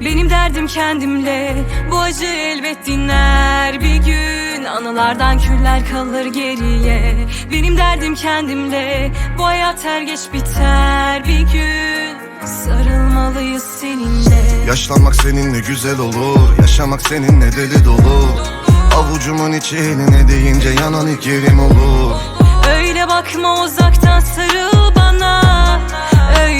Benim derdim kendimle Bu acı elbet dinler. Bir gün Anılardan küller kalır geriye. Benim derdim kendimle Bu hayat her geç biter. Bir gün Sarılmalıyız seninle. Yaşlanmak seninle güzel olur. Yaşamak seninle deli dolu. Avucumun içi eline deyince yanan ilk yerim olur. Öyle bakma uzaktan sarıl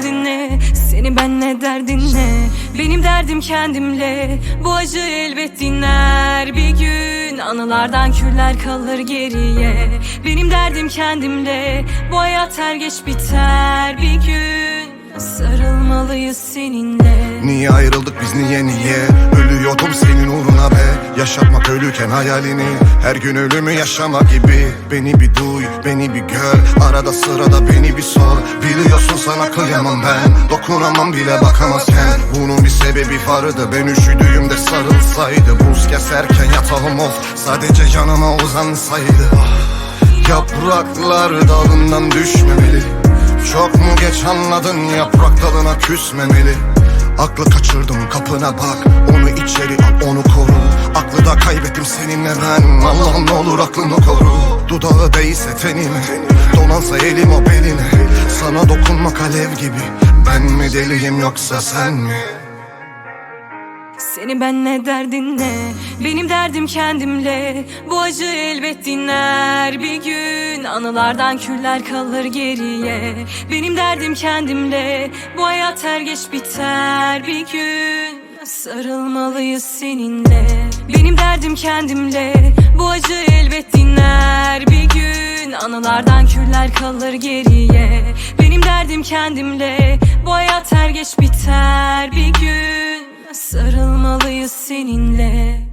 derdin ne? Senin benle derdin ne? Benim derdim kendimle. Bu acı elbet dinler. Bir gün Anılardan küller kalır geriye. Benim derdim kendimle. Bu hayat her geç biter. Bir gün Sarılmalıyız seninle. Niye ayrıldık biz niye niye? Ölüyordum senin uğruna be. Yaşatmak ölüken hayalini Her gün ölümü yaşama gibi. Beni bir duy beni bir gör. Arada sırada beni bir sor. Biliyorsun sana kıyamam ben. Dokunamam bile bakamazken. Bunun bir sebebi vardı. Ben üşüdüğümde sarılsaydı. Buz keserken yatağım of. Sadece yanıma uzansaydı. Ah, Yapraklar dalından düşmemeli Çok mu geç anladın yaprak dalına küsmemeli? Aklı kaçırdım kapına bak Onu içeri al onu koru. Aklı da kaybettim seninle ben Allah'ım ne olur aklını koru. Dudağı değilse tenime Donansa elim o beline. Sana dokunmak alev gibi Ben mi deliyim yoksa sen mi? Seni ben ne derdin ne? Benim derdim kendimle. Bu acı elbet dinler bir gün. Anılardan küller kalır geriye. Benim derdim kendimle. Bu hayat her geç biter bir gün. Sarılmalıyız seninle. Benim derdim kendimle. Bu acı elbet dinler bir gün. Anılardan küller kalır geriye. Benim derdim kendimle. Bu hayat her geç biter bir gün Sarılmalıyız seninle